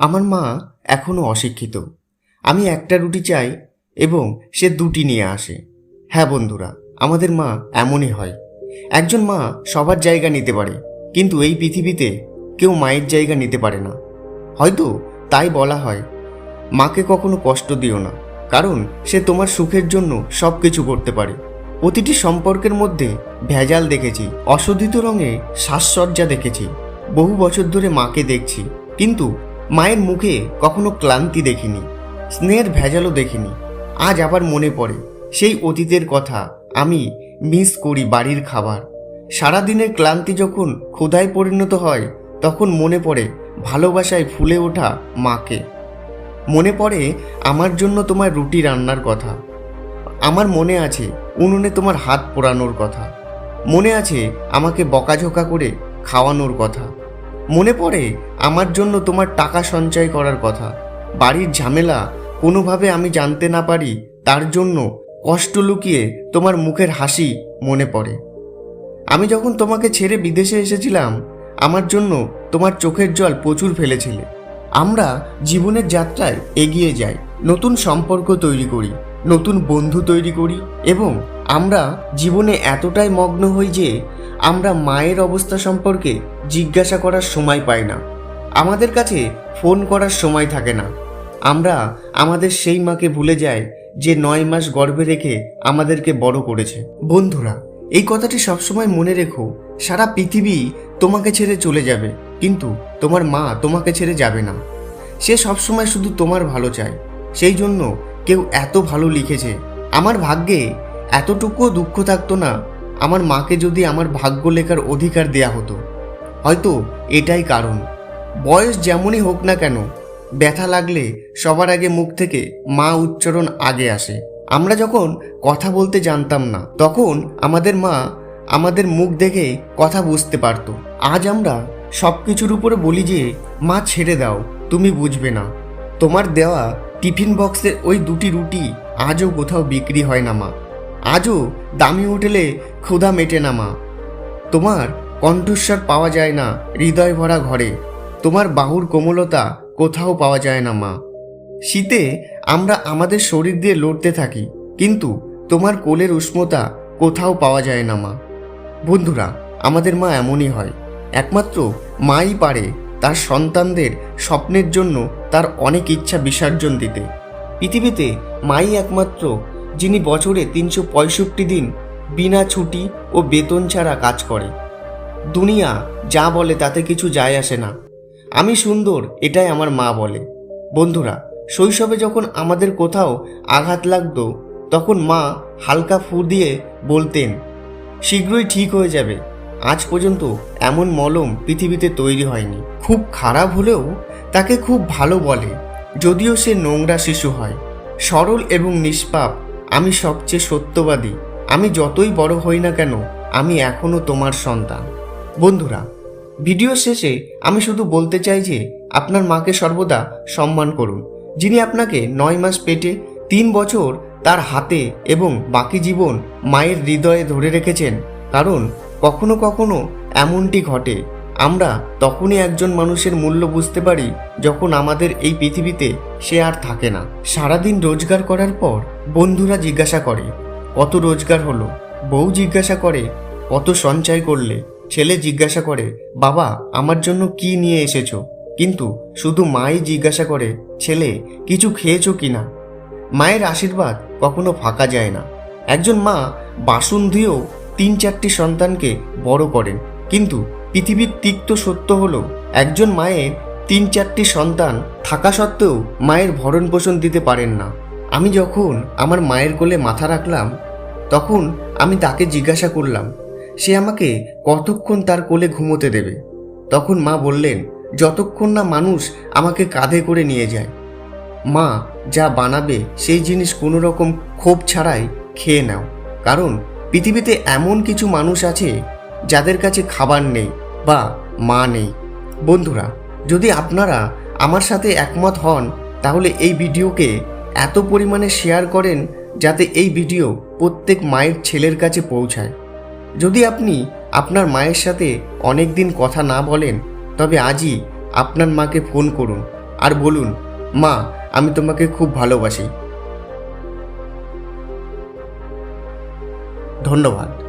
আমার মা এখনও অশিক্ষিত। আমি একটা রুটি চাই এবং সে দুটি নিয়ে আসে। হ্যাঁ বন্ধুরা, আমাদের মা এমনই হয়। একজন মা সবার জায়গা নিতে পারে, কিন্তু এই পৃথিবীতে কেউ মায়ের জায়গা নিতে পারে না। হয়তো তাই বলা হয়, মাকে কখনো কষ্ট দিও না, কারণ সে তোমার সুখের জন্য সব কিছু করতে পারে। প্রতিটি সম্পর্কের মধ্যে ভেজাল দেখেছি, অশোধিত রঙে সাজসজ্জা দেখেছি। বহু বছর ধরে মাকে দেখছি, কিন্তু মায়ের মুখে কখনো ক্লান্তি দেখিনি, স্নেহের ভেজালও দেখিনি। আজ আবার মনে পড়ে সেই অতীতের কথা আমি মিস করি বাড়ির খাবার। সারাদিনের ক্লান্তি যখন ক্ষুধায় পরিণত হয়, তখন মনে পড়ে ভালোবাসায় ফুলে ওঠা মাকে। মনে পড়ে আমার জন্য তোমার রুটি রান্নার কথা। আমার মনে আছে উনুনে তোমার হাত পোড়ানোর কথা। মনে আছে আমাকে বকাঝোকা করে খাওয়ানোর কথা। মনে পড়ে? আমার জন্য তোমার টাকা সঞ্চয় করার কথা। বাড়ির ঝামেলা, কোনোভাবে আমি জানতে না পারি, তার জন্য কষ্ট লুকিয়ে তোমার মুখের হাসি মনে পড়ে। আমি যখন তোমাকে ছেড়ে বিদেশে এসেছিলাম, আমার জন্য তোমার চোখের জল প্রচুর ফেলেছিলে। আমরা জীবনের যাত্রায় এগিয়ে যাই, নতুন সম্পর্ক তৈরি করি, নতুন বন্ধু তৈরি করি এবং আমরা জীবনে এতটাই মগ্ন হই যে আমরা মায়ের অবস্থা সম্পর্কে জিজ্ঞাসা করার সময় পাই না। আমাদের কাছে ফোন করার সময় থাকে না। আমরা আমাদের সেই মাকে ভুলে যাই যে নয় মাস গর্ভে রেখে আমাদেরকে বড় করেছে। বন্ধুরা, এই কথাটি সবসময় মনে রেখো, সারা পৃথিবী তোমাকে ছেড়ে চলে যাবে, কিন্তু তোমার মা তোমাকে ছেড়ে যাবে না। সে সবসময় শুধু তোমার ভালো চায়। সেই জন্য কেউ এত ভালো লিখেছে। আমার ভাগ্যে এতটুকুও দুঃখ থাকতো না আমার মাকে যদি আমার ভাগ্য লেখার অধিকার দেয়া হতো। হয়তো এটাই কারণ। বয়স যেমনই হোক না কেন, ব্যথা লাগলে সবার আগে মুখ থেকে মা উচ্চারণ আগে আসে। আমরা যখন কথা বলতে জানতাম না, তখন আমাদের মা আমাদের মুখ দেখে কথা বুঝতে পারতো। আজ আমরা সব কিছুর উপরে বলি যে, মা, ছেড়ে দাও, তুমি বুঝবে না। তোমার দেওয়া টিফিন বক্সের ওই দুটি রুটি আজও কোথাও বিক্রি হয় না, মা। আজও দামি হোটেলে ক্ষুধা মেটে না মা। তোমার কণ্ঠস্বর পাওয়া যায় না হৃদয় ভরা ঘরে। তোমার বাহুর কোমলতা কোথাও পাওয়া যায় না মা। শীতে আমরা আমাদের শরীর দিয়ে লড়তে থাকি, কিন্তু তোমার কোলের উষ্ণতা কোথাও পাওয়া যায় না মা। বন্ধুরা, আমাদের মা এমনই হয়। একমাত্র মাই পারে তার সন্তানদের স্বপ্নের জন্য তার অনেক ইচ্ছা বিসর্জন দিতে। পৃথিবীতে মাই একমাত্র যিনি বছরে তিনশো পঁয়ষট্টি দিন বিনা ছুটি ও বেতন ছাড়া কাজ করে। দুনিয়া যা বলে তাতে কিছু যায় আসে না। আমি সুন্দর, এটাই আমার মা বলে। বন্ধুরা, শৈশবে যখন আমাদের কোথাও আঘাত লাগতো, তখন মা হালকা ফু দিয়ে বলতেন, শীঘ্রই ঠিক হয়ে যাবে। আজ পর্যন্ত এমন মলম পৃথিবীতে তৈরি হয়নি। খুব খারাপ হলেও তাকে খুব ভালো বলে, যদিও সে নোংরা শিশু হয়। সরল এবং নিষ্পাপ আমি সবচেয়ে সত্যবাদী। আমি যতই বড় হই না কেন, আমি এখনও তোমার সন্তান। বন্ধুরা, ভিডিও শেষে আমি শুধু বলতে চাই যে, আপনার মাকে সর্বদা সম্মান করুন, যিনি আপনাকে নয় মাস পেটে, তিন বছর তার হাতে এবং বাকি জীবন মায়ের হৃদয়ে ধরে রেখেছেন। কারণ কখনো কখনো এমনটি ঘটে আমরা তখনই একজন মানুষের মূল্য বুঝতে পারি যখন আমাদের এই পৃথিবীতে সে আর থাকে না। সারাদিন রোজগার করার পর বন্ধুরা জিজ্ঞাসা করে, কত রোজগার হলো? বউ জিজ্ঞাসা করে, কত সঞ্চয় করলে? ছেলে জিজ্ঞাসা করে, বাবা, আমার জন্য কি নিয়ে এসেছ? কিন্তু শুধু মাই জিজ্ঞাসা করে, ছেলে, কিছু খেয়েছো কি না? মায়ের আশীর্বাদ কখনো ফাঁকা যায় না। একজন মা বাসন ধুয়েও তিন চারটি সন্তানকে বড় করেন, কিন্তু পৃথিবীর তিক্ত সত্য হলো, একজন মায়ের তিন চারটি সন্তান থাকা সত্ত্বেও মায়ের ভরণ পোষণ দিতে পারেন না। আমি যখন আমার মায়ের কোলে মাথা রাখলাম, তখন আমি তাকে জিজ্ঞাসা করলাম, সে আমাকে কতক্ষণ তার কোলে ঘুমোতে দেবে? তখন মা বললেন, যতক্ষণ না মানুষ আমাকে কাঁধে করে নিয়ে যায়। মা যা বানাবে সেই জিনিস কোনো রকম ক্ষোভ ছাড়াই খেয়ে নাও। কারণ পৃথিবীতে এমন কিছু মানুষ আছে যাদের কাছে খাবার নেই বা মা নেই। বন্ধুরা, যদি আপনারা আমার সাথে একমত হন, তাহলে এই ভিডিওকে এত পরিমাণে শেয়ার করেন যাতে এই ভিডিও প্রত্যেক মায়ের ছেলের কাছে পৌঁছায়। যদি আপনি আপনার মায়ের সাথে অনেক দিন কথা না বলেন, তবে আজই আপনার মাকে ফোন করুন আর বলুন, মা, আমি তোমাকে খুব ভালোবাসি। ধন্যবাদ।